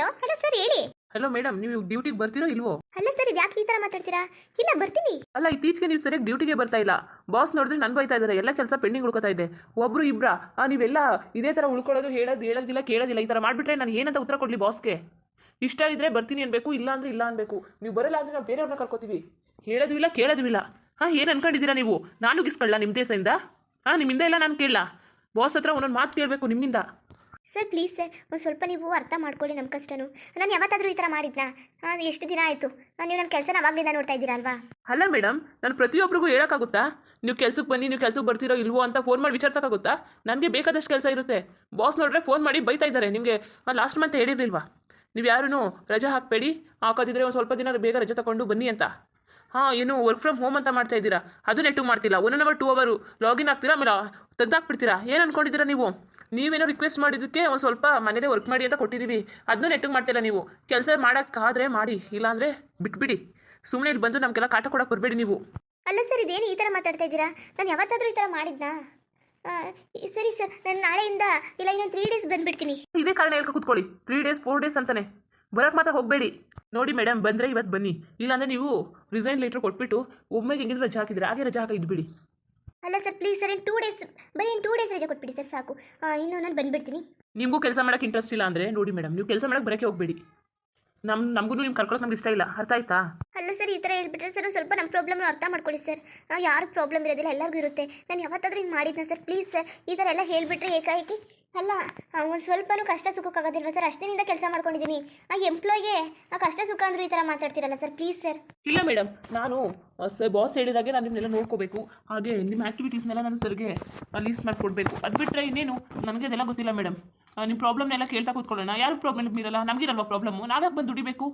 Hello hello sir ಹೇಳಿ. Hello madam ನೀವು ಡ್ಯೂಟಿಗೆ ಬರ್ತೀರೋ ಇಲ್ವೋ? ಅಲ್ಲ ಸರ್ ಇದು ಯಾಕೆ ಈ ತರ ಮಾತಾಡ್ತೀರಾ? ಇಲ್ಲ ಬರ್ತೀನಿ. ಅಲ್ಲ ಇತ್ತೀಚೆಗೆ ನೀವು ಸರಿಯಾಗಿ ಡ್ಯೂಟಿಗೆ ಬರ್ತಾ ಇಲ್ಲ. ಬಾಸ್ ನೋಡಿದ್ರೆ ನನ್ ಬೈತಾ ಇದ್ದಾರೆ ಎಲ್ಲ ಕೆಲಸ ಪೆಂಡಿಂಗ್ ಉಳ್ಕೊತಾ ಇದೆ. ಒಬ್ರು ಇಬ್ರಾ ಆ, ನೀವೆಲ್ಲ ಇದೇ ತರ ಉಳ್ಕೊಳ್ಳೋದು ಹೇಳೋದು ಹೇಳೋದಿಲ್ಲ ಕೇಳೋದಿಲ್ಲ ಈ ತರ ಮಾಡ್ಬಿಟ್ರೆ ನಾನು ಏನಂತ ಉತ್ತರ ಕೊಡಲಿ ಬಾಸ್ಗೆ ಇಷ್ಟ ಇದ್ರೆ ಬರ್ತೀನಿ ಅನ್ಬೇಕು ಇಲ್ಲ ಅಂದ್ರೆ ಇಲ್ಲ ಅನ್ಬೇಕು. ನೀವು ಬರಲ್ಲ ಅಂದ್ರೆ ನಾವು ಬೇರೆಯವ್ರನ್ನ ಕರ್ಕೋತೀವಿ. ಹೇಳೋದು ಇಲ್ಲ ಕೇಳೋದು ಇಲ್ಲ. ಹಾ ಏನು ಅನ್ಕೊಂಡಿದ್ದೀರಾ ನೀವು? ನಾನು ಗಿಸ್ಕೊಳ್ಳ ನಿಮ್ಮ ದೇಶದಿಂದ ಹಾ ನಿಮ್ಮಿಂದ ಇಲ್ಲ ನಾನು ಕೇಳಲ್ಲ ಬಾಸ್ ಹತ್ರ ಒಂದೊಂದು ಮಾತು ಕೇಳಬೇಕು ನಿಮ್ಮಿಂದ. ಸರ್ ಪ್ಲೀಸ್ ಸರ್, ಒಂದು ಸ್ವಲ್ಪ ನೀವು ಅರ್ಥ ಮಾಡ್ಕೊಳ್ಳಿ ನಮ್ಮ ಕಷ್ಟನು. ನಾನು ಯಾವತ್ತಾದರೂ ಈ ಥರ ಮಾಡಿದ್ನಾ? ಎಷ್ಟು ದಿನ ಆಯಿತು? ನೀವು ನನ್ನ ಕೆಲಸನ ಅವಾಗಲಿಂದ ನೋಡ್ತಾ ಇದ್ದೀರಾ ಅಲ್ವಾ? ಅಲ್ಲ ಮೇಡಮ್ ನಾನು ಪ್ರತಿಯೊಬ್ಬರಿಗೂ ಹೇಳೋಕ್ಕಾಗುತ್ತಾ? ನೀವು ಕೆಲಸಕ್ಕೆ ಬನ್ನಿ, ನೀವು ಕೆಲಸಕ್ಕೆ ಬರ್ತೀರೋ ಇಲ್ವೋ ಅಂತ ಫೋನ್ ಮಾಡಿ ವಿಚಾರಿಸೋಕ್ಕಾಗುತ್ತಾ? ನನಗೆ ಬೇಕಾದಷ್ಟು ಕೆಲಸ ಇರುತ್ತೆ. ಬಾಸ್ ನೋಡಿದ್ರೆ ಫೋನ್ ಮಾಡಿ ಬೈತಾ ಇದ್ದಾರೆ. ನಿಮಗೆ ಲಾಸ್ಟ್ ಮಂತ್ ಹೇಳಿರಲಿಲ್ವಾ? ನೀವು ಯಾರೂ ರಜೆ ಹಾಕಬೇಡಿ, ಹಾಕೋದಿದ್ರೆ ಒಂದು ಸ್ವಲ್ಪ ದಿನ ಬೇಗ ರಜೆ ತಗೊಂಡು ಬನ್ನಿ ಅಂತ. ಹಾಂ, ಏನು ವರ್ಕ್ ಫ್ರಮ್ ಹೋಮ್ ಅಂತ ಮಾಡ್ತಾ ಇದ್ದೀರಾ? ಅದು ನೆಟ್ಟು ಮಾಡ್ತಿಲ್ಲ. One hour two hours login ಆಗ್ತೀರಾ? ಆಮೇಲೆ ತೆಗ್ದಾಕ್ಬಿಡ್ತೀರಾ? ಏನು ಅನ್ಕೊಂಡಿದ್ದೀರಾ ನೀವು? ನೀವೇನೋ ರಿಕ್ವೆಸ್ಟ್ ಮಾಡಿದ್ದಕ್ಕೆ ಒಂದು ಸ್ವಲ್ಪ ಮನೇಲೆ ವರ್ಕ್ ಮಾಡಿ ಅಂತ ಕೊಟ್ಟಿದ್ದೀವಿ ಅದನ್ನೂ ನೆಟ್ಟಿಗೆ ಮಾಡ್ತಿಲ್ಲ ನೀವು. ಕೆಲಸ ಮಾಡೋಕ್ಕಾದ್ರೆ ಮಾಡಿ ಇಲ್ಲಾಂದರೆ ಬಿಟ್ಬಿಡಿ. ಸುಮ್ಮನೆ ಇಲ್ಲಿ ಬಂದು ನಮಗೆಲ್ಲ ಕಾಟ ಕೊಡೋಕೆ ಬರಬೇಡಿ ನೀವು. ಅಲ್ಲ ಸರ್ ಇದೇನು ಈ ಥರ ಮಾತಾಡ್ತಾ ಇದ್ದೀರಾ? ನಾನು ಯಾವತ್ತಾದರೂ ಈ ಥರ ಮಾಡಿದ್ನಾ? ಸರಿ ಸರ್ ನಾನು ನಾಳೆಯಿಂದ ಇಲ್ಲ ಇನ್ನೊಂದು ತ್ರೀ ಡೇಸ್ ಬಂದುಬಿಡ್ತೀನಿ. ಇದೇ ಕಾರಣ ಹೇಳ್ಕೊ ಕೂತ್ಕೊಳ್ಳಿ. ತ್ರೀ ಡೇಸ್ ಫೋರ್ ಡೇಸ್ ಅಂತಾನೆ. ಬರೋಕ್ಕೆ ಮಾತ್ರ ಹೋಗಬೇಡಿ. ನೋಡಿ ಮೇಡಮ್ ಬಂದರೆ ಇವತ್ತು ಬನ್ನಿ. ಇಲ್ಲಾಂದರೆ ನೀವು ರಿಸೈನ್ ಲೆಟ್ರ್ ಕೊಟ್ಬಿಟ್ಟು ಒಮ್ಮೆಗೆ ಹೆಂಗಿದ್ರು ರಜೆ ಹಾಕಿದ್ರೆ ಹಾಗೆ ರಜಾ ಹಾಕಿ ಇದ್ಬಿಡಿ. ಅಲ್ಲ sir please sir in two days ಬರೀ ಇನ್ ಟೂ ಡೇಸ್ ರಜೆ ಕೊಟ್ಬಿಡಿ ಸರ್ ಸಾಕು. ಇನ್ನು ನಾನು ಬಂದುಬಿಡ್ತೀನಿ. ನಿಮಗೂ ಕೆಲಸ ಮಾಡೋಕ್ಕೆ ಇಂಟ್ರೆಸ್ಟ್ ಇಲ್ಲ ಅಂದರೆ ನೋಡಿ ಮೇಡಮ್ ನೀವು ಕೆಲಸ ಮಾಡೋಕ್ಕೆ ಬರೋಕ್ಕೆ ಹೋಗಬೇಡಿ. ನಮ್ಮ ನಮಗೂ ನಿಮ್ಗೆ ಕರ್ಕೊಳಕ್ಕೆ ನಮ್ಗೆ ಇಷ್ಟ ಇಲ್ಲ ಅರ್ಥ ಆಯ್ತಾ? ಅಲ್ಲ ಸರ್ ಈ ಥರ ಹೇಳ್ಬಿಟ್ರೆ ಸರ್ ಸ್ವಲ್ಪ ನಮ್ಮ ಪ್ರಾಬ್ಲಮ್ನ ಅರ್ಥ ಮಾಡ್ಕೊಳ್ಳಿ ಸರ್. ಯಾರು ಪ್ರಾಬ್ಲಮ್ ಇರೋದಿಲ್ಲ ಎಲ್ಲರಿಗೂ ಇರುತ್ತೆ. ನಾನು ಯಾವತ್ತಾದರೂ ಹಿಂಗೆ ಮಾಡಿದ್ನ ಸರ್ ಪ್ಲೀಸ್ ಸರ್ ಈ ಥರ ಎಲ್ಲ ಹೇಳಿಬಿಟ್ರೆ ಏಕಾಏಕಿ? ಅಲ್ಲ ಒಂದು ಸ್ವಲ್ಪನೂ ಕಷ್ಟ ಸುಖಕ್ಕಾಗೋದಿಲ್ವಾ ಸರ್? ಅಷ್ಟೇನಿಂದ ಕೆಲಸ ಮಾಡ್ಕೊಂಡಿದ್ದೀನಿ ಆ ಎಂಪ್ಲಾಯ್ಗೆ ಆ, ಕಷ್ಟ ಸುಖ ಅಂದ್ರೂ ಈ ಥರ ಮಾತಾಡ್ತೀರಲ್ಲ ಸರ್? ಪ್ಲೀಸ್ ಸರ್ ಇಲ್ಲ ಮೇಡಮ್ ನಾನು ಬಾಸ್ ಹೇಳಿದಾಗೆ ನಾನು ನಿಮ್ಮನ್ನೆಲ್ಲ ನೋಡ್ಕೋಬೇಕು. ಹಾಗೆ ನಿಮ್ಮ ಆ್ಯಕ್ಟಿವಿಟೀಸ್ನೆಲ್ಲ ನಾನು ಸರ್ಗೆ ಲೀಸ್ಟ್ ಮಾಡಿ ಕೊಡಬೇಕು ಅದು ಬಿಟ್ಟರೆ ಇನ್ನೇನು? ನನಗೆ ಅದೆಲ್ಲ ಗೊತ್ತಿಲ್ಲ ಮೇಡಮ್ ನಿಮ್ಮ ಪ್ರಾಬ್ಲಮ್ನೆಲ್ಲ ಕೇಳ್ತಾ ಕೂತ್ಕೊಳ್ಳೋಣ. ಯಾರು ಪ್ರಾಬ್ಲಮ್ ಇರಲ್ಲ ನಮಗಿರಲ್ವ ಪ್ರಾಬ್ಲಮ್ಮು ನಾವ್ಯಾಕೆ ಬಂದು ದುಡಿಬೇಕು?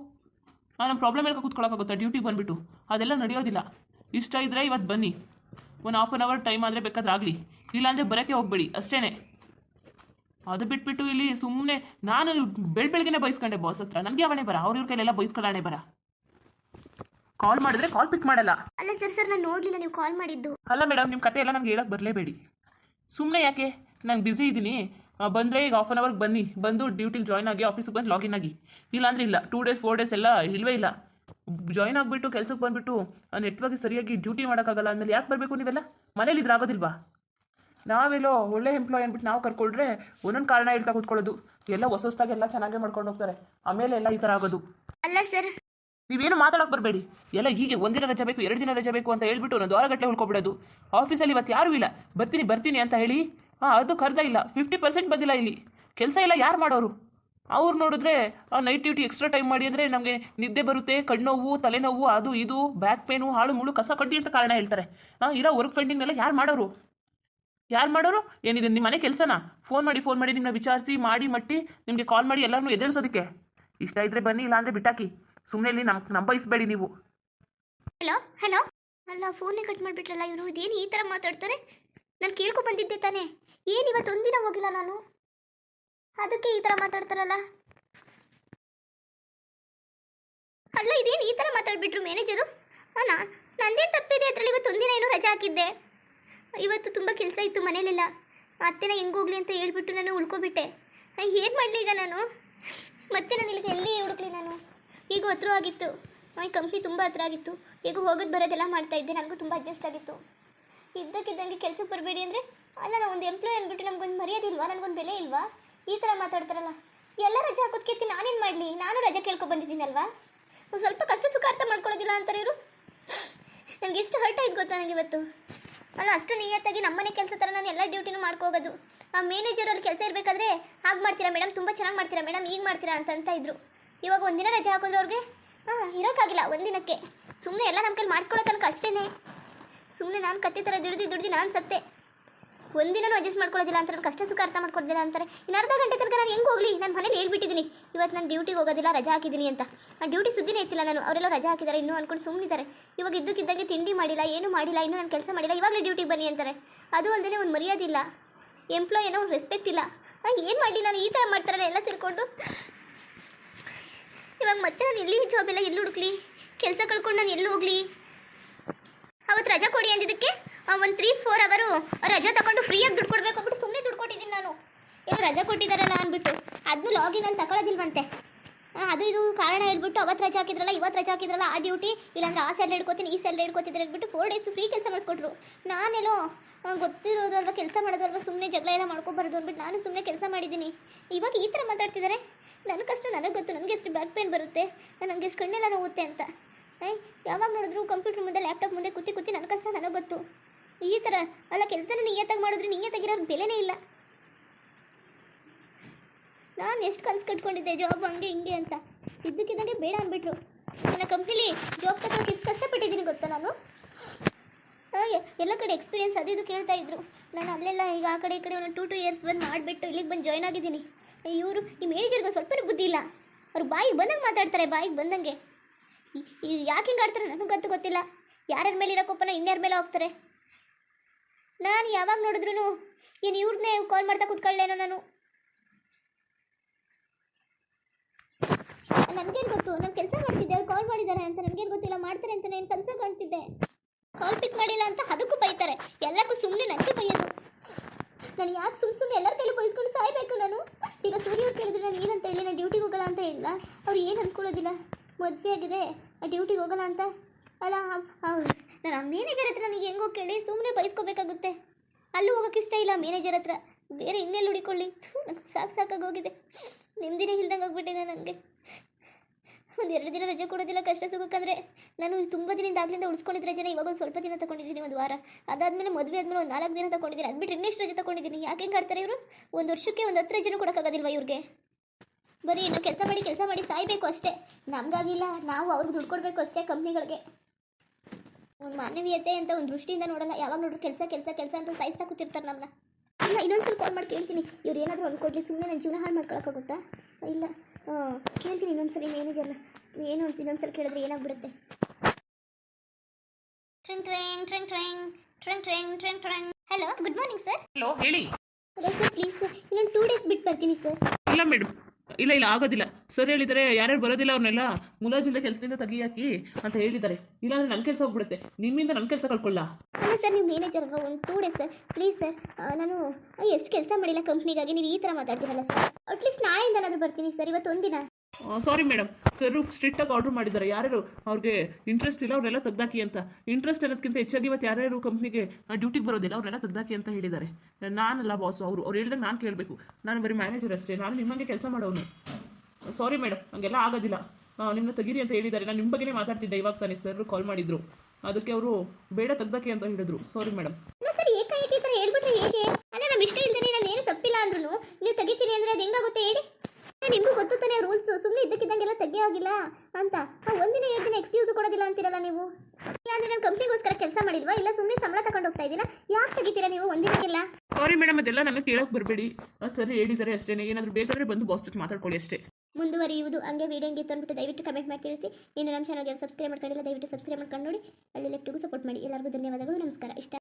ನಮ್ಮ ಪ್ರಾಬ್ಲಮ್ ಎಲ್ಲ ಕೂತ್ಕೊಳ್ಳೋಕ್ಕಾಗುತ್ತಾ ಡ್ಯೂಟಿಗೆ ಬಂದುಬಿಟ್ಟು. ಅದೆಲ್ಲ ನಡೆಯೋದಿಲ್ಲ. ಇಷ್ಟ ಇದ್ದರೆ ಇವತ್ತು ಬನ್ನಿ. ಒಂದು ಹಾಫ್ ಆನ್ ಅವರ್ ಟೈಮ್ ಆದರೆ ಬೇಕಾದ್ರೆ ಆಗಲಿ. ಇಲ್ಲಾಂದರೆ ಬರೋಕ್ಕೆ ಹೋಗಬೇಡಿ. ಅಷ್ಟೇ ಅದು ಬಿಟ್ಬಿಟ್ಟು ಇಲ್ಲಿ ಸುಮ್ಮನೆ ನಾನು ಬೆಳ್ ಬೆಳಗ್ಗೆನೆ ಬಯಸ್ಕೊಂಡೆ ಬಾಸ್ ಹತ್ರ. ನನಗೆ ಅವನೇ ಬರ ಅವ್ರ ಇವ್ರ ಕೈಲೆಲ್ಲ ಬೈಸ್ಕೊಳ್ಳೋಣೆ ಬರ. ಕಾಲ್ ಮಾಡಿದ್ರೆ ಕಾಲ್ ಪಿಕ್ ಮಾಡಲ್ಲ. ಅಲ್ಲ ಸರ್ ಸರ್ ನಾನು ನೋಡಲಿಲ್ಲ ನೀವು ಕಾಲ್ ಮಾಡಿದ್ದು. ಅಲ್ಲ ಮೇಡಮ್ ನಿಮ್ಮ ಕತೆ ಎಲ್ಲ ನನಗೆ ಹೇಳಕ್ಕೆ ಬರಲೇಬೇಡಿ. ಸುಮ್ಮನೆ ಯಾಕೆ? ನಾನು ಬ್ಯುಸಿ ಇದ್ದೀನಿ. ಬಂದರೆ ಈಗ ಆಫ್ ಆನ್ ಅವರ್ಗೆ ಬನ್ನಿ. ಬಂದು ಡ್ಯೂಟಿಗೆ ಜಾಯ್ನ್ ಆಗಿ ಆಫೀಸಿಗೆ ಬಂದು ಲಾಗಿನ್ ಆಗಿ. ಇಲ್ಲಾಂದ್ರೆ ಇಲ್ಲ. ಟೂ ಡೇಸ್ ಫೋರ್ ಡೇಸ್ ಎಲ್ಲ ಇಲ್ವೇ ಇಲ್ಲ. ಜಾಯ್ನ್ ಆಗಿಬಿಟ್ಟು ಕೆಲಸಕ್ಕೆ ಬಂದುಬಿಟ್ಟು ನೆಟ್ವರ್ಕ್ ಸರಿಯಾಗಿ ಡ್ಯೂಟಿ ಮಾಡೋಕ್ಕಾಗಲ್ಲ ಅಂದಮೇಲೆ ಯಾಕೆ ಬರಬೇಕು ನೀವೆಲ್ಲ? ಮನೇಲಿ ಇದ್ರೆ ಆಗೋದಿಲ್ವಾ? ನಾವೆಲ್ಲೋ ಒಳ್ಳೆ ಎಂಪ್ಲಾಯ್ ಅಂದ್ಬಿಟ್ಟು ನಾವು ಕರ್ಕೊಂಡ್ರೆ ಒಂದೊಂದು ಕಾರಣ ಹೇಳ್ತಾ ಕೂತ್ಕೊಳ್ಳೋದು. ಎಲ್ಲ ಹೊಸ ಹೊಸದಾಗಿ ಎಲ್ಲ ಚೆನ್ನಾಗೇ ಮಾಡ್ಕೊಂಡು ಹೋಗ್ತಾರೆ. ಆಮೇಲೆ ಎಲ್ಲ ಈ ಥರ ಆಗೋದು. ಅಲ್ಲ ಸರ್ ನೀವೇನು ಮಾತಾಡೋಕೆ ಬರಬೇಡಿ. ಎಲ್ಲ ಹೀಗೆ ಒಂದಿನ ರಜೆ ಬೇಕು ಎರಡು ದಿನ ರಜೆ ಬೇಕು ಅಂತ ಹೇಳ್ಬಿಟ್ಟು ಒಂದು ವಾರಗಟ್ಟಲೆ ಉಳ್ಕೊಬಿಡೋದು. ಆಫೀಸಲ್ಲಿ ಇವತ್ತು ಯಾರೂ ಇಲ್ಲ. ಬರ್ತೀನಿ ಬರ್ತೀನಿ ಅಂತ ಹೇಳಿ. ಹಾಂ ಅದು ಕರ್ದ ಇಲ್ಲ. ಫಿಫ್ಟಿ ಪರ್ಸೆಂಟ್ ಬಂದಿಲ್ಲ ಇಲ್ಲಿ. ಕೆಲಸ ಇಲ್ಲ ಯಾರು ಮಾಡೋರು? ಅವ್ರು ನೋಡಿದ್ರೆ ನೈಟ್ ಡ್ಯೂಟಿ ಎಕ್ಸ್ಟ್ರಾ ಟೈಮ್ ಮಾಡಿ ಅಂದರೆ ನಮಗೆ ನಿದ್ದೆ ಬರುತ್ತೆ ಕಣ್ಣೋವು ತಲೆನೋವು ಅದು ಇದು ಬ್ಯಾಕ್ ಪೇನು ಹಾಳು ಮುಳು ಕಸ ಕಡ್ಡಿ ಅಂತ ಕಾರಣ ಹೇಳ್ತಾರೆ. ಹಾಂ ಇರೋ ವರ್ಕ್ ಪೆಂಡಿಂಗ್ನೆಲ್ಲ ಯಾರು ಮಾಡೋರು? ಯಾರು ಮಾಡೋರು? ಏನಿದೆ ನಿಮ್ಮ ಮನೆ ಕೆಲಸನ? ಫೋನ್ ಮಾಡಿ ಫೋನ್ ಮಾಡಿ ನಿಮ್ಮನ್ನ ವಿಚಾರಿಸಿ, ಮಾಡಿ, ಮಟ್ಟಿ, ನಿಮಗೆ ಕಾಲ್ ಮಾಡಿ ಎಲ್ಲರನ್ನೂ ಎದುರಿಸೋದಕ್ಕೆ ಇಷ್ಟ ಇದ್ರೆ ಬನ್ನಿ, ಇಲ್ಲಾಂದರೆ ಬಿಟ್ಟಾಕಿ. ಸುಮ್ಮನೆ ಇಲ್ಲಿ ನಮ್ಗೆ ನಂಬೈಸಬೇಡಿ ನೀವು. Hello hello? ಅಲ್ಲ ಫೋನೇ ಕಟ್ ಮಾಡಿಬಿಟ್ರಲ್ಲ ಇವರು? ಇದೇನು ಈ ಥರ ಮಾತಾಡ್ತಾರೆ? ನಾನು ಕೇಳ್ಕೊ ಬಂದಿದ್ದೆ ತಾನೇ. ಏನು ಇವತ್ತು ಒಂದಿನ ಹೋಗಿಲ್ಲ ನಾನು? ಅದಕ್ಕೆ ಈ ಥರ ಮಾತಾಡ್ತಾರಲ್ಲ? ಅಲ್ಲ, ಇದೇನು ಈ ಥರ ಮಾತಾಡ್ಬಿಟ್ರು ಮ್ಯಾನೇಜರು? ಅಣ್ಣ, ನಂದೇನು ತಪ್ಪಿದೆ? ಅದರಲ್ಲಿ ಇವತ್ತು ಒಂದಿನ ಏನು ರಜೆ ಹಾಕಿದ್ದೆ. ಇವತ್ತು ತುಂಬ ಕೆಲಸ ಇತ್ತು ಮನೇಲೆಲ್ಲ. ಅತ್ತೆನ ಹೆಂಗೋಗ್ಲಿ ಅಂತ ಹೇಳ್ಬಿಟ್ಟು ನಾನು ಉಳ್ಕೊಬಿಟ್ಟೆ. ಏನು ಮಾಡಲಿ ಈಗ ನಾನು? ಮತ್ತೆ ನಾನು ಇಲ್ಲಿಗೆ ಎಲ್ಲಿ ಹುಡುಕ್ಲಿ ನಾನು? ಈಗ ಹತ್ರ ಆಗಿತ್ತು. ಈ ಕಂಪ್ನಿ ತುಂಬ ಹತ್ರ ಆಗಿತ್ತು. ಈಗ ಹೋಗೋದು ಬರೋದೆಲ್ಲ ಮಾಡ್ತಾ ಇದ್ದೆ. ನನಗೂ ತುಂಬ ಅಡ್ಜಸ್ಟ್ ಆಗಿತ್ತು. ಇದ್ದಕ್ಕಿದ್ದಂಗೆ ಕೆಲಸಕ್ಕೆ ಬರಬೇಡಿ ಅಂದರೆ, ಅಲ್ಲ, ನಾನು ಒಂದು ಎಂಪ್ಲಾಯ್ ಅಂದ್ಬಿಟ್ಟು ನಮ್ಗೊಂದು ಮರ್ಯಾದೆ ಇಲ್ವಾ? ನನಗೊಂದು ಬೆಲೆ ಇಲ್ವಾ? ಈ ಥರ ಮಾತಾಡ್ತಾರಲ್ಲ. ಎಲ್ಲ ರಜೆ ಹಾಕೋದಕ್ಕೆ ನಾನೇನು ಮಾಡಲಿ? ನಾನು ರಜೆ ಕೇಳ್ಕೊ ಬಂದಿದ್ದೀನಲ್ವಾ? ಸ್ವಲ್ಪ ಕಷ್ಟ ಸುಖ ಅರ್ಥ ಮಾಡ್ಕೊಳ್ಳೋದಿಲ್ಲ ಅಂತಾರೆ ಇವರು. ನನಗೆ ಎಷ್ಟು ಹರ್ಟ್ ಆಯ್ತು ಗೊತ್ತಾ ನನಗೆ ಇವತ್ತು? ಅಲ್ಲ, ಅಷ್ಟು ನಿಯತ್ತಾಗಿ ನಮ್ಮನೆ ಕೆಲಸ ಥರ ನಾನು ಎಲ್ಲ ಡ್ಯೂಟಿನೂ ಮಾಡ್ಕೋಗೋದು. ಆ ಮ್ಯಾನೇಜರ್ ಅಲ್ಲಿ ಕೆಲಸ ಇರಬೇಕಾದ್ರೆ ಹಾಗೆ ಮಾಡ್ತೀರಾ ಮೇಡಮ್ ತುಂಬ ಚೆನ್ನಾಗಿ ಮಾಡ್ತೀರಾ ಮೇಡಮ್ ಈಗ ಮಾಡ್ತೀರಾ ಅಂತ ಅಂತ ಇದ್ರು. ಇವಾಗ ಒಂದಿನ ರಜೆ ಹಾಕಿದ್ರು ಅವ್ರಿಗೆ ಹಾಂ ಇರೋಕ್ಕಾಗಿಲ್ಲ ಒಂದಿನಕ್ಕೆ. ಸುಮ್ಮನೆ ಎಲ್ಲ ನಮ್ಮ ಕೈಲಿ ಮಾಡಿಸ್ಕೊಳ್ಳೋ ತನಕ ಅಷ್ಟೇ ಸುಮ್ಮನೆ ನಾನು ಕತ್ತಿ ಥರ ದುಡ್ದು ದುಡ್ದು ನಾನು ಸತ್ತೆ. ಒಂದಿನೂ ಅಡ್ಜಸ್ಟ್ ಮಾಡ್ಕೊಳ್ಳೋದಿಲ್ಲ ಅಂತಾರೆ, ಕಷ್ಟ ಸುಖ ಅರ್ಥ ಮಾಡ್ಕೊಳ್ಳೋದಿಲ್ಲ ಅಂತಾರೆ. ಇನ್ನು ಅರ್ಧ ಗಂಟೆ ತನಕ ನಾನು ಹೆಂಗೆ ಹೋಗಲಿ? ನಾನು ಮನೇಲಿ ಹೇಳ್ಬಿಟ್ಟಿದ್ದೀನಿ ಇವತ್ತು ನಾನು ಡ್ಯೂಟಿಗೆ ಹೋಗೋದಿಲ್ಲ, ರಜಾ ಹಾಕಿದ್ದೀನಿ ಅಂತ. ಆ ಡ್ಯೂಟಿ ಸುದ್ದಿನೇ ಇತ್ತಿಲ್ಲ ನಾನು. ಅವರೆಲ್ಲ ರಜಾ ಹಾಕಿದ್ದಾರೆ ಇನ್ನೂ ಅನ್ಕೊಂಡು ಸುಮ್ಮನಿದ್ದಾರೆ ಇವಾಗ ಇದ್ದಕ್ಕಿದ್ದಂಗೆ ತಿಂಡಿ ಮಾಡಿಲ್ಲ, ಏನೂ ಮಾಡಿಲ್ಲ, ಇನ್ನೂ ನಾನು ಕೆಲಸ ಮಾಡಿಲ್ಲ, ಇವಾಗಲೇ ಡ್ಯೂಟಿಗೆ ಬನ್ನಿ ಅಂತಾರೆ. ಅದು ಒಂದೇ ಒಂದು ಮರ್ಯಾದಿಲ್ಲ ಎಂಪ್ಲಾಯ್ ಏನೋ ಒಂದು ರೆಸ್ಪೆಕ್ಟ್ ಇಲ್ಲ. ಏನು ಮಾಡಿ ನಾನು? ಈ ಥರ ಮಾಡ್ತಾರಲ್ಲ, ಎಲ್ಲ ತಿಳ್ಕೊಂಡು ಇವಾಗ ಮತ್ತೆ ನಾನು ಎಲ್ಲಿ ಜಾಬ್ ಎಲ್ಲ ಎಲ್ಲಿ ಹುಡುಕ್ಲಿ? ಕೆಲಸ ಕಳ್ಕೊಂಡು ನಾನು ಎಲ್ಲಿ ಹೋಗ್ಲಿ? ಅವತ್ತು ರಜಾ ಕೊಡಿ ಅಂದಿದ್ದಕ್ಕೆ? ಒಂದು ತ್ರೀ ಫೋರ್ ಅವರು ರಜಾ ತಗೊಂಡು ಫ್ರೀಯಾಗಿ ದುಡ್ಡು ಕೊಡಬೇಕು ಅಂದ್ಬಿಟ್ಟು ಸುಮ್ಮನೆ ದುಡ್ಡು ಕೊಟ್ಟಿದ್ದೀನಿ ನಾನು. ಏನೋ ರಜಾ ಕೊಟ್ಟಿದ್ದಾರಲ್ಲ ಅಂದ್ಬಿಟ್ಟು. ಅದನ್ನು ಲಾಗಿನ್ ಅಲ್ಲಿ ತಗೊಳ್ಳೋದಿಲ್ವಂತೆ ಅದು ಇದು ಕಾರಣ ಹೇಳ್ಬಿಟ್ಟು ಅವತ್ತು ರಜೆ ಹಾಕಿದ್ರಲ್ಲ ಇವತ್ತು ರಜಾ ಹಾಕಿದ್ರಲ್ಲ, ಆ ಡ್ಯೂಟಿ ಇಲ್ಲಾಂದ್ರೆ ಆ ಸ್ಯಾಲ್ರಿ ಹಿಡ್ಕೋತೀನಿ, ಈ ಸ್ಯಾಲ್ರಿ ಹಿಡ್ಕೋತಿದ್ರೆ ಅಂದ್ಬಿಟ್ಟು ಫೋರ್ ಡೇಸ್ ಫ್ರೀ ಕೆಲಸ ಮಾಡಿಸ್ಕೊಟ್ರು. ನಾನೆಲ್ಲೋ ಗೊತ್ತಿರೋದು ಅಲ್ವಾ, ಕೆಲಸ ಮಾಡೋದಲ್ವ ಸುಮ್ಮನೆ ಜಗಳ ಎಲ್ಲ ಮಾಡ್ಕೋಬಾರ್ದು ಅಂದ್ಬಿಟ್ಟು ನಾನು ಸುಮ್ಮನೆ ಕೆಲಸ ಮಾಡಿದ್ದೀನಿ. ಇವಾಗ ಈ ಥರ ಮಾತಾಡ್ತಿದ್ದಾರೆ. ನನ್ನ ಕಷ್ಟ ನನಗೆ ಗೊತ್ತು, ನನಗೆ ಎಷ್ಟು ಬ್ಯಾಕ್ ಪೇನ್ ಬರುತ್ತೆ ನನಗೆ ಎಷ್ಟು ಕಣ್ಣೆಲ್ಲ ನೋವುತ್ತೆ ಅಂತ. ಯಾವಾಗ ನೋಡಿದ್ರು ಕಂಪ್ಯೂಟರ್ ಮುಂದೆ ಲ್ಯಾಪ್ಟಾಪ್ ಮುಂದೆ ಕೂತಿ ಕೂತಿ ನನ್ನ ಕಷ್ಟ ನನಗೆ ಗೊತ್ತು. ಈ ಥರ ಅಲ್ಲ ಕೆಲಸನ ನಿಯತ್ತಾಗಿ ಮಾಡಿದ್ರೆ ನಿಯತ್ತಾಗಿರೋರು ಬೆಲೆನೇ ಇಲ್ಲ. ನಾನು ಎಷ್ಟು ಕನಸು ಕಟ್ಕೊಂಡಿದ್ದೆ ಜಾಬ್ ಹಂಗೆ ಹಿಂಗೆ ಅಂತ. ಇದ್ದಕ್ಕಿದ್ದಂಗೆ ಬೇಡ ಅಂದ್ಬಿಟ್ರು ನನ್ನ ಕಂಪ್ನಿಲಿ ಜಾಬ್ ತಗೋಕೆ ಎಷ್ಟು ಕಷ್ಟಪಟ್ಟಿದ್ದೀನಿ ಗೊತ್ತಾ ನಾನು? ಹಾಗೆ ಎಲ್ಲ ಕಡೆ ಎಕ್ಸ್ಪೀರಿಯನ್ಸ್ ಅದು ಇದು ಕೇಳ್ತಾ ಇದ್ರು. ನಾನು ಅಲ್ಲೆಲ್ಲ ಈಗ ಆ ಕಡೆ ಈ ಕಡೆ ಒಂದು ಟೂ ಟು ಇಯರ್ಸ್ ಬಂದು ಮಾಡಿಬಿಟ್ಟು ಇಲ್ಲಿಗೆ ಬಂದು ಜಾಯ್ನ್ ಆಗಿದ್ದೀನಿ. ಇವರು ಈ ಮೇನೇಜರ್ಗೆ ಸ್ವಲ್ಪ ಬುದ್ಧಿ ಇಲ್ಲ. ಅವ್ರು ಬಾಯಿಗೆ ಬಂದಂಗೆ ಮಾತಾಡ್ತಾರೆ, ಬಾಯಿಗೆ ಬಂದಂಗೆ. ಯಾಕೆ ಹಿಂಗೆ ಆಡ್ತಾರೆ ನನಗೆ ಗೊತ್ತು ಗೊತ್ತಿಲ್ಲ. ಯಾರ್ಯಾರ ಮೇಲೆ ಇರೋ ಇನ್ಯಾರ ಮೇಲೆ ಹೋಗ್ತಾರೆ? ನಾನು ಯಾವಾಗ ನೋಡಿದ್ರು ಏನು ಇವ್ರನ್ನೇ ಕಾಲ್ ಮಾಡ್ತಾ ಕೂತ್ಕೊಳ್ಳೇನೋ ನಾನು. ನನಗೇನು ಗೊತ್ತು, ನಾನು ಕೆಲಸ ಮಾಡ್ತಿದ್ದೆ, ಅವ್ರು ಕಾಲ್ ಮಾಡಿದ್ದಾರೆ ಅಂತ. ನನಗೇನು ಗೊತ್ತಿಲ್ಲ, ಮಾಡ್ತಾರೆ ಅಂತ ನಾನು ಕೆಲಸ ಕಾಣ್ತಿದ್ದೆ. ಕಾಲ್ ಪಿಕ್ ಮಾಡಿಲ್ಲ ಅಂತ ಅದಕ್ಕೂ ಬೈತಾರೆ. ಎಲ್ಲಕ್ಕೂ ಸುಮ್ಮನೆ ನನಗೆ ಬೈಯೋದು. ನಾನು ಯಾಕೆ ಸುಮ್ಮ ಸುಮ್ಮನೆ ಎಲ್ಲರ ಕೈಲಿ ಬೈಸ್ಕೊಂಡು ಸಾಯ್ಬೇಕು ನಾನು? ಈಗ ಸೂರ್ಯ ಅವ್ರು ಕೇಳಿದ್ರೆ ನಾನು ಏನಂತ ಹೇಳಿ, ನಾನು ಡ್ಯೂಟಿಗೆ ಹೋಗಲ್ಲ ಅಂತ ಹೇಳಿಲ್ಲ ಅವ್ರು ಏನು ಅನ್ಕೊಳ್ಳೋದಿಲ್ಲ. ಮದುವೆ ಆಗಿದೆ ಡ್ಯೂಟಿಗೆ ಹೋಗಲ್ಲ ಅಂತ. ಅಲ್ಲ ನಾನು ಮ್ಯಾನೇಜರ್ ಹತ್ರ ನನಗೆ ಹೆಂಗೋ ಕೇಳಿ ಸುಮ್ಮನೆ ಬಯಸ್ಕೋಬೇಕಾಗುತ್ತೆ ಅಲ್ಲೂ ಹೋಗೋಕೆ ಇಷ್ಟ ಇಲ್ಲ ಮ್ಯಾನೇಜರ್ ಹತ್ರ. ಬೇರೆ ಇನ್ನೆಲ್ಲಿ ಹುಡಿಕೊಳ್ಳಿ? ನನಗೆ ಸಾಕು ಸಾಕಾಗಿ ಹೋಗಿದೆ. ನೆಮ್ಮದಿನೇ ಇಲ್ದಂಗೆ ಆಗ್ಬಿಟ್ಟಿದೆ ನನಗೆ ಒಂದು ಎರಡು ದಿನ ರಜೆ ಕೊಡೋದಿಲ್ಲ ಕಷ್ಟ ಸಿಗೋಕ್ಕಂದ್ರೆ ನಾನು ತುಂಬ ದಿನದಿಂದ ಆಗಲಿಂದ ಉಳಿಸ್ಕೊಂಡಿದ್ದ ರಜೆನ ಇವಾಗ ಒಂದು ಸ್ವಲ್ಪ ದಿನ ತಗೊಂಡಿದ್ದೀನಿ, ಒಂದು ವಾರ. ಅದಾದಮೇಲೆ ಮದುವೆ ಆದಮೇಲೆ ಒಂದು ನಾಲ್ಕು ದಿನ ತಗೊಂಡಿದ್ದೀನಿ. ಅದು ಬಿಟ್ಟು ಇನ್ನೆಷ್ಟು ರಜೆ ತಗೊಂಡಿದ್ದೀನಿ? ಯಾಕೆ ಹೆಂಗೆ ಆಡ್ತಾರೆ ಇವರು? ಒಂದು ವರ್ಷಕ್ಕೆ ಒಂದು ಹತ್ತು ರಜೆನೂ ಕೊಡೋಕ್ಕಾಗೋದಿಲ್ವ ಇವ್ರಿಗೆ? ಬರೀ ಇನ್ನು ಕೆಲಸ ಮಾಡಿ ಕೆಲಸ ಮಾಡಿ ಸಾಯ್ಬೇಕು ಅಷ್ಟೇ. ನಮಗಾಗಿಲ್ಲ, ನಾವು ಅವ್ರಿಗೆ ದುಡ್ಡು ಕೊಡಬೇಕು ಅಷ್ಟೇ ಕಂಪ್ನಿಗಳಿಗೆ. ಒಂದು ಮಾನವೀಯತೆ ಅಂತ ಒಂದು ದೃಷ್ಟಿಯಿಂದ ನೋಡಲ್ಲ. ಯಾವಾಗ ನೋಡ್ರು ಕೆಲಸ ಕೆಲಸ ಕೆಲಸ ಅಂತ ಸಾಯಿಸ್ತಾ ಕೂತಿರ್ತಾರೆ ನಮ್ಮನ್ನ ಇಲ್ಲ ಇನ್ನೊಂದ್ಸಲ ಕಾಲ್ ಮಾಡಿ ಕೇಳ್ತೀನಿ. ಇವ್ರು ಏನಾದರೂ ಅಂದ್ಕೊಡ್ಲಿ ಸುಮ್ಮನೆ ನನ್ನ ಜೀವನ ಹಾಳು ಮಾಡ್ಕೊಳಕ್ಕಾಗುತ್ತಾ ಇಲ್ಲ ಕೇಳ್ತೀನಿ ಇನ್ನೊಂದ್ಸಲಿ ಮ್ಯಾನೇಜರ್ನ. ಏನು ಅನ್ಸಿ ಇನ್ನೊಂದ್ಸಲ ಕೇಳಿದ್ರೆ ಏನಾಗ್ಬಿಡುತ್ತೆ? ಟ್ರಿಂಗ್ ಟ್ರಿಂಗ್ ಟ್ರಿಂಗ್ ಟ್ರಿಂಗ್ ಟ್ರಿಂಗ್ ಟ್ರಿಂಗ್ ಟ್ರಿಂಗ್ ಟ್ರಿಂಗ್. Hello good morning sir hello ಹೇಳಿ. ಹಲೋ ಸರ್ ಪ್ಲೀಸ್ ಸರ್ ಇನ್ನೊಂದು ಟೂ ಡೇಸ್ ಬಿಟ್ಟು ಬರ್ತೀನಿ ಸರ್ ಇಲ್ಲ ಮೇಡಮ್ ಇಲ್ಲ ಇಲ್ಲ, ಆಗೋದಿಲ್ಲ. ಸರ್ ಹೇಳಿದರೆ ಯಾರ್ಯಾರು ಬರೋದಿಲ್ಲ ಅವ್ರನ್ನೆಲ್ಲ ಮುಲಾಜಿಂದ ಕೆಲಸದಿಂದ ತೆಗಿಯಾಕಿ ಅಂತ ಹೇಳಿದ್ದಾರೆ. ಇಲ್ಲಾಂದ್ರೆ ನನ್ನ ಕೆಲಸ ಹೋಗ್ಬಿಡುತ್ತೆ. ನಿಮ್ಮಿಂದ ನನ್ನ ಕೆಲಸ ಕಳ್ಕೊಳ್ಳ? ಅಲ್ಲ ಸರ್, ನೀವು ಮ್ಯಾನೇಜರ್ ಅಲ್ವಾ ಒಂದು two days sir. Please sir ನಾನು ಎಷ್ಟು ಕೆಲಸ ಮಾಡಿಲ್ಲ ಕಂಪ್ನಿಗಾಗಿ ನೀವು ಈ ಥರ ಮಾತಾಡ್ತೀರಲ್ಲ ಸರ್. ಅಟ್ಲೀಸ್ಟ್ ನಾಳೆಯಿಂದನಾದರೂ ಬರ್ತೀನಿ ಸರ್ ಇವತ್ತು ಒಂದಿನ ಸಾರಿ ಮೇಡಮ್ ಸರ್ ಸ್ಟ್ರಿಕ್ಟಾಗಿ ಆರ್ಡರ್ ಮಾಡಿದ್ದಾರೆ. ಯಾರ್ಯಾರು ಅವ್ರಿಗೆ ಇಂಟ್ರೆಸ್ಟ್ ಇಲ್ಲ, ಅವರೆಲ್ಲ ತೆಗ್ದಾಕಿ ಅಂತ. ಇಂಟ್ರೆಸ್ಟ್ ಅನ್ನೋದಕ್ಕಿಂತ ಹೆಚ್ಚಾಗಿ ಇವತ್ತು ಯಾರ್ಯಾರು ಕಂಪ್ನಿಗೆ ಡ್ಯೂಟಿಗೆ ಬರೋದಿಲ್ಲ, ಅವರೆಲ್ಲ ತೆಗ್ದಾಕಿ ಅಂತ ಹೇಳಿದ್ದಾರೆ. ನಾನಲ್ಲ ಬಾಸು ಅವರು, ಅವ್ರು ಹೇಳಿದಾಗ ನಾನು ಕೇಳಬೇಕು. ನಾನು ಬರೀ ಮ್ಯಾನೇಜರ್ ಅಷ್ಟೇ. ನಾನು ನಿಮ್ಮಂಗೆ ಕೆಲಸ ಮಾಡೋನು. ಸಾರಿ ಮೇಡಮ್ ಹಂಗೆಲ್ಲ ಆಗೋದಿಲ್ಲ. ನಿಮ್ಮನ್ನ ತೆಗೀರಿ ಅಂತ ಹೇಳಿದ್ದಾರೆ. ನಾನು ನಿಮ್ಮ ಬಗ್ಗೆನೇ ಮಾತಾಡ್ತಿದ್ದೆ ಇವಾಗ ತಾನೇ ಸರ್ ಕಾಲ್ ಮಾಡಿದ್ರು. ಅದಕ್ಕೆ ಅವರು ಬೇಡ ತೆಗ್ದಾಕಿ ಅಂತ ಹೇಳಿದ್ರು. ಸಾರಿ ಮೇಡಮ್ ಹೇಳ್ಬಿಟ್ರೆ ಹೇಗೆ? ಅಂದರೆ ನಮ್ಮ ಇಷ್ಟ ಇಲ್ದೇ ನಾನು ಏನು ತಪ್ಪಿಲ್ಲ ಅಂದ್ರೂ ನೀವು ತೆಗಿತೀನಿ ಅಂದರೆ ಅದು ಹೆಂಗಾಗುತ್ತೆ ಹೇಳಿ? ನಿಮಗೂ ಗೊತ್ತು ತಾನೇ ರೂಲ್ಸು ಸುಮ್ಮನೆ ಇದ್ದಕ್ಕಿದ್ದಂಗೆಲ್ಲ ತೆಗಿಯೋಗಿಲ್ಲ ಅಂತ. ನಾವು ಒಂದಿನ ಎರಡು ದಿನ ಎಕ್ಸ್ಕ್ಯೂಸ್ ಕೊಡೋದಿಲ್ಲ ಅಂತೀರಲ್ಲ ನೀವು? ಇಲ್ಲ ಅಂದರೆ ನಾನು ಕಂಪ್ನಿಗೋಸ್ಕರ ಕೆಲಸ ಮಾಡಿಲ್ವಾ? ಇಲ್ಲ ಸುಮ್ಮನೆ ಸಂಬಳ ತಗೊಂಡು ಹೋಗ್ತಾ ಇದ್ದೀರಾ? ಯಾಕೆ ತೆಗಿತೀರಾ ನೀವು ಒಂದಿನಕ್ಕಿಲ್ಲ? ಸಾರಿ ಮೇಡಮ್ ಅದೆಲ್ಲ ನನಗೆ ಕೇಳೋಕೆ ಬರಬೇಡಿ. ಸರಿ ಹೇಳಿದ್ದಾರೆ ಅಷ್ಟೇ ಏನಾದರೂ ಬೇಕಾದ್ರೆ ಬಂದು ಬಾಸ್ ಜೊತೆ ಮಾತಾಡ್ಕೊಳ್ಳಿ ಅಷ್ಟೇ. ಮುಂದುವರಿಯುವುದು ಹಂಗೆ ವೀಡಿಯೋ ಹಂಗೆ ಅಂದ್ಬಿಟ್ಟು ದಯವಿಟ್ಟು ಕಮೆಂಟ್ ಮಾಡಿ ತಿಳಿಸಿ. ಇನ್ನು ನಮ್ಮ ಚಾನಲ್ಗೆ ಸಬ್ಸ್ಕ್ರೈಬ್ ಮಾಡ್ಕೊಂಡಿಲ್ಲ ದಯವಿಟ್ಟು ಸಬ್ಸ್ಕ್ರೈಬ್ ಮಾಡ್ಕೊಂಡು ನೋಡಿ. ಅಲ್ಲಿ ಲೆಫ್ಟಿಗೂ ಸಪೋರ್ಟ್ ಮಾಡಿ. ಎಲ್ಲರಿಗೂ ಧನ್ಯವಾದಗಳು ನಮಸ್ಕಾರ. ಇಷ್ಟ